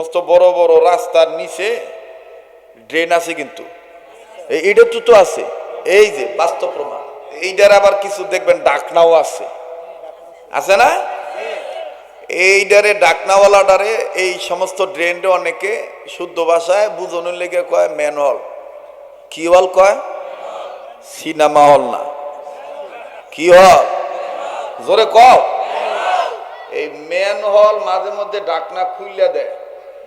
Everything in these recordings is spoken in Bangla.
সমস্ত বড় বড় রাস্তার নিচে ড্রেন আছে কিন্তু। এই- এইটা তো তো আছে। এই যে, বাস্তব প্রমাণ। এইটার আবার কিছু দেখবেন, ডাকনাও আছে। আছে না? এইটারে, ডাকনাওয়ালাটারে এই সমস্ত ড্রেনটা অনেকে শুদ্ধ ভাষায় বুঝনের লেগে কয় ম্যানহল কি হল কয়? সিনেমা হল না। কি হল? জোরে কও। এই মেন হল মাঝে মধ্যে ডাকনা খুইলা দেয়।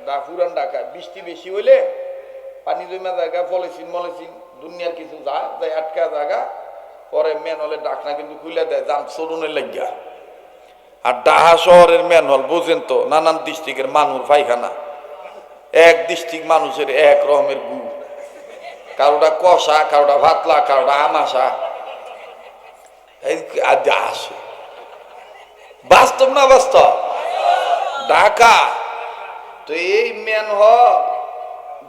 পুরান ডাকা বৃষ্টি বেশি হইলে পানি জমা জায়গা পলিসিন মলিসিন দুনিয়ার কিছু যায় যাই আটকা জায়গা, পরে হলে ডাকনা কিন্তু খুইলা দেয়, যান চলুনের লাগিয়া। আর ডাহা শহরের মেন হল বুঝেন তো, নানান ডিস্ট্রিক্টের মানুষ, পায়খানা। এক ডিস্ট্রিক্ট মানুষের এক রকমের গু কারোটা কষা, কারোটা ভাতলা, কারোটা আমাশা। আসে। বাস্তব না বাস্তব? ঢাকা। তো এই মেন হল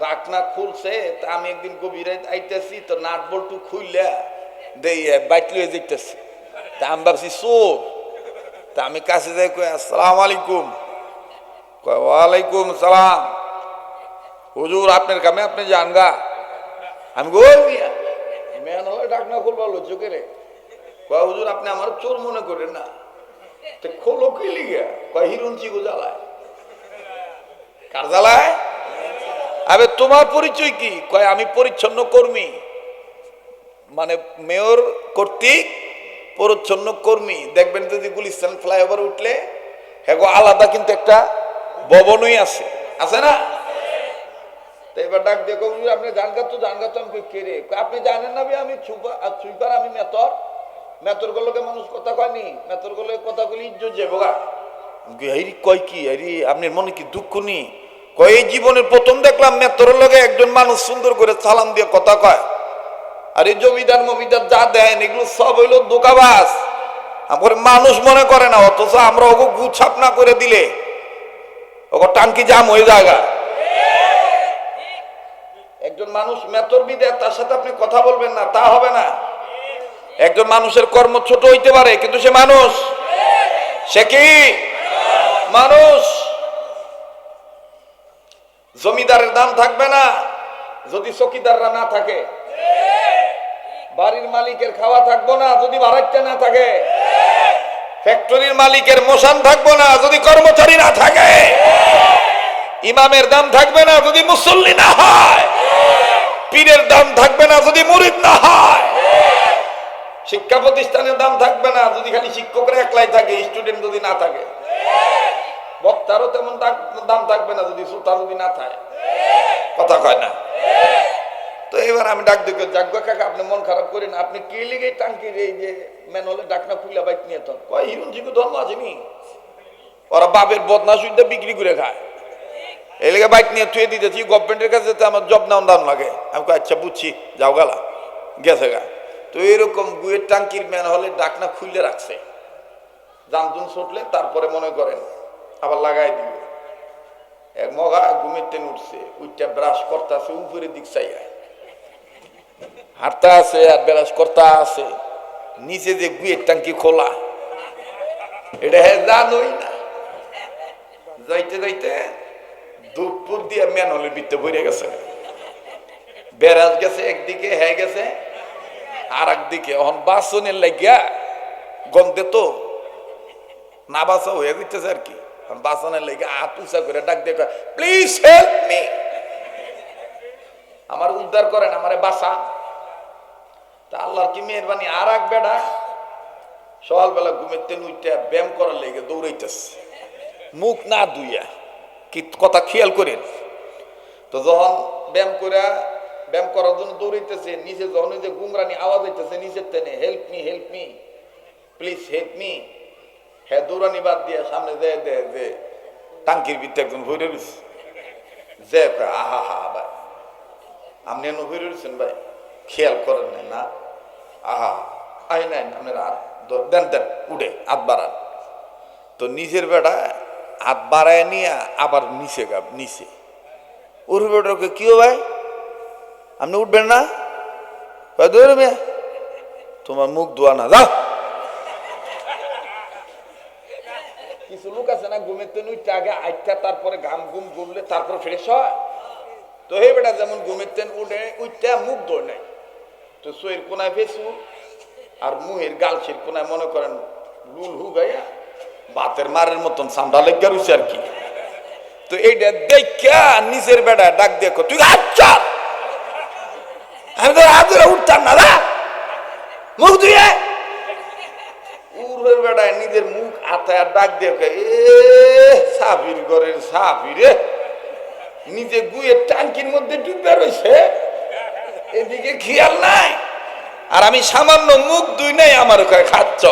ডাকনা খুলছে, তা আমি একদিন গভীরে আইতেছি, তো নাট বল্টু খুললে দেই বাইক লয়ে যেতেছি তা আমি ভাবছি চোখ তা আমি কাছে যাই কই, আসসালাম আলাইকুম। কয়, ওয়ালাইকুম সালাম। হুজুর, আপনার কামে আপনি যান গা। আমি গো মেন হলে ডাকনা খুলবা লো চোখে রে কয়, হুজুর, আপনি আমার চোর মনে করেন না? তো খোলো কি লিগে? কয় হিরুন চিগু জ্বালায়। কার তোমার পরিচয় কি? কয়, আমি পরিচ্ছন্ন কর্মী। মানে মেয়র কর্তৃক পরিচ্ছন্ন কর্মী। দেখবেন যদি গুলিস্তান ফ্লাইওভার উঠলে হ্যাঁ আলাদা কিন্তু একটা ভবনই আছে। আছে না? এবার ডাক আপনি জানগা তো, জানগা আমি কে রে? আপনি জানেন না আমি আমি মানুষ কথা কয়নি কথা কয় কি? মনে কি দুঃখ নি? কয় জীবনের প্রথম দেখলাম মেতর লগে একজন মানুষ সুন্দর করে সালাম দিয়ে কথা কয়। আর এই জমিদার মমিদার যা দেন, এগুলো সব হইল দোকাবাস আমার মানুষ মনে করে না, অথচ আমরা ওকে গুছাপ না করে দিলে। ওকে টাঙ্কি জাম হয়ে জায়গা একজন মানুষ মেতর বিদে, তার সাথে আপনি কথা বলবেন না, তা হবে না। একজন মানুষের কর্ম ছোট হইতে পারে, কিন্তু সে মানুষ। সে কি? মানুষ। জমিদারের দাম থাকবে না, যদি চকিদাররা না থাকে। বাড়ির মালিকের খাওয়া থাকব না, যদি ভাড়াটা না থাকে। ফ্যাক্টরির মালিকের মোশান থাকব না, যদি কর্মচারী না থাকে। ইমামের দাম থাকবে না, যদি মুসল্লি না হয়। পীরের দাম থাকবে না, যদি মুরিদ না হয়। শিক্ষা প্রতিষ্ঠানের দাম থাকবে না, যদি খালি শিক্ষকরা একলাই থাকে, স্টুডেন্ট যদি না থাকে। বক্তারও তেমন দাম- থাকবে না যদি শ্রোতা যদি না থাকে। কথা কয় না? তো এবার আমি ডাক দেখে যাজ্ঞ কাকা, আপনি মন খারাপ করেন, আপনি কে লিগে টাঙ্কির এই যে ম্যান হলে ডাকনা খুলে বাইক নিয়ে তো? কয় হিরুন জিগু ধর্ম আসেনি ওরা বাপের বদনা সুইটা বিক্রি করে খায়। এই বাইক নিয়ে থুয়ে দিতেছি গভর্নমেন্টের কাছে যেতে আমার জব নাম দাম লাগে। আমি আচ্ছা বুঝছি, যাও গেলা, গেছে গা। তো এরকম গুয়ের টাঙ্কির ম্যান হলে ডাকনা খুলে রাখছে। জামতুন ছুটলে তারপরে মনে করেন আবার লাগাই দিবে। এক মগা ঘুমের টেন উঠছে উইটা ব্রাশ করতেছে, উপরের দিক চাইয়া হাঁটতা আছে আর ব্রাশ করতা আছে, নিচে যে গুয়ের টাঙ্কি খোলা, এটা হ্যাঁ জানোই না। যাইতে যাইতে দুপুর দিয়ে ম্যান হলের ভিতরে ভরে গেছে। বেড়াজ গেছে, একদিকে হ্যাঁ গেছে আর একদিকে এখন বাসনের লাগিয়া গন্ধে তো না বাসা হয়ে যেতেছে আর কি। বাসনের লেগে হাত করে ডাক দিয়ে প্লিজ হেল্প মি আমার উদ্ধার করেন, আমারে বাসা তা আল্লাহর কি মেহরবানি? আর এক বেড়া সকালবেলা ঘুমের তেন উইটা ব্যায়াম করার লেগে দৌড়াইতেছে। মুখ না দুইয়া কি কথা খেয়াল করেন? তো যখন ব্যায়াম করে ব্যায়াম করার জন্য দৌড়াইতেছে নিচে যখন যে গুমরানি আওয়াজ হইতেছে নিচের টেনে help me help me please help me হ্যাঁ দৌড়ানি বাদ দিয়ে সামনে দেয় দেয় যে, টাঙ্কির ভিতরে একজন ভরে রয়েছে। যে আহা, হা, ভাই, আপনি এনে ভরে রয়েছেন ভাই, খেয়াল করেন না? আহা, আই নাই, আপনার আর দেন দেন, উঠে, হাত বাড়ান। তো নিজের বেটা হাত বাড়ায় নিয়ে আবার নিচে গা, নিচে। ওর বেটাকে কি হো ভাই? আপনি উঠবেন না? ভাই দৌড়বে তোমার মুখ ধোয়া না, যাও কিছু লোক আছে না না ঘুমেতে উঠতে আগে আইটা তারপরে ঘাম ঘুম ঘুমলে তারপর ফ্রেশ হয়। তো হে বেটা, যেমন ঘুমেতেন উঠে, উঠতে মুখ ধরে নেয় তো সইয়ের কোনায় ফেসু, আর মুহের গালসির কোনায়, মনে করেন, লুল হু গাইয়া বাতের মারের মতন সামটা লেগে রয়েছে আর কি। তো এইটা দেখা নিজের বেটা ডাক দেখো তুই আচ্ছা আমি তো হাত উঠতাম না মুখ ধুয়ে! বেড়ায় নিজের মুখ আতায় ডাক দিয়ে এ, সাফির ঘরের সাফিরে নিজে গুয়ের টাঙ্কির মধ্যে ডুবে রয়েছে এদিকে খেয়াল নাই। আর আমি সামান্য মুখ দুই নাই আমার খাচ্ছ?